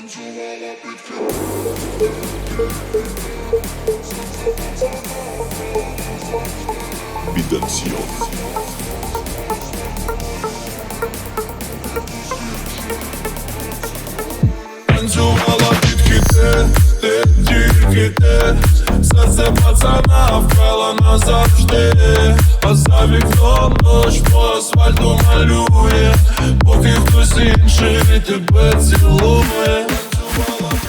танцювала під хіт Віденсіон Танцювала під хіти, ти тільки ти Серце пацана впала назавжди А за вікном дощ по тебе цілує Танцювала під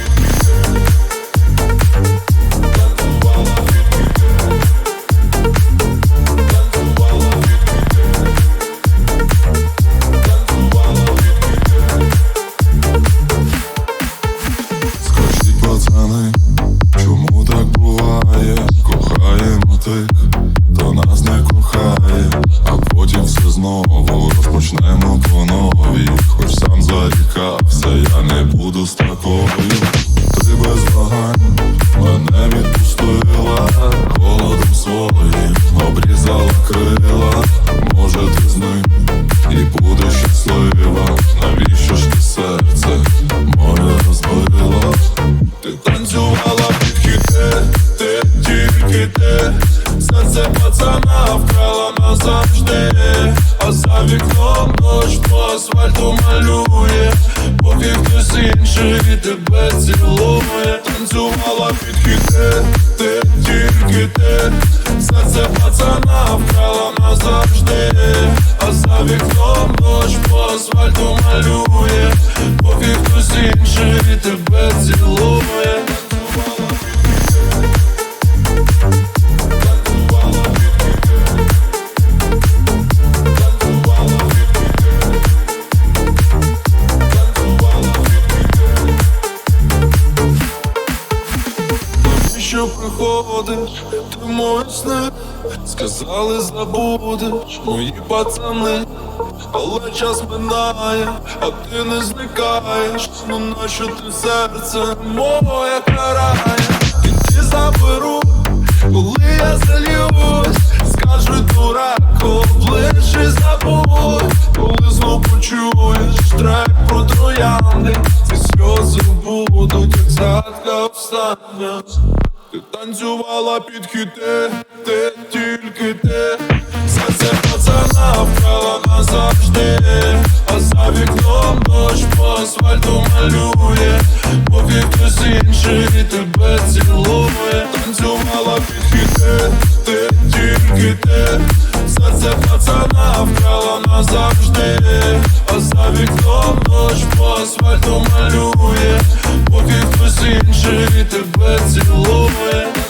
цілує Танцювала під хіти, ти тільки ти Серце пацана вкрала назавжди А за вікном дощ по асфальту малює. Поки хтось інший тебе цілує Навіщо приходиш, ти мої сни Сказали забудеш, мої пацани. Але час минає, а ти не зникаєш. Ну нащо ти серце моє карає Кінці заберу, коли я зальюсь Скажу дураку, обличчя забудь. Коли знов почуєш трек про троянди Ці сльози будуть, як згадка остання Ти танцювала під хіти, ти тільки ти. Серце пацана вкрала назавжди. А за вікном дощ по асфальту малює. Поки хтось інший тебе цілує. Танцювала під хіти, away.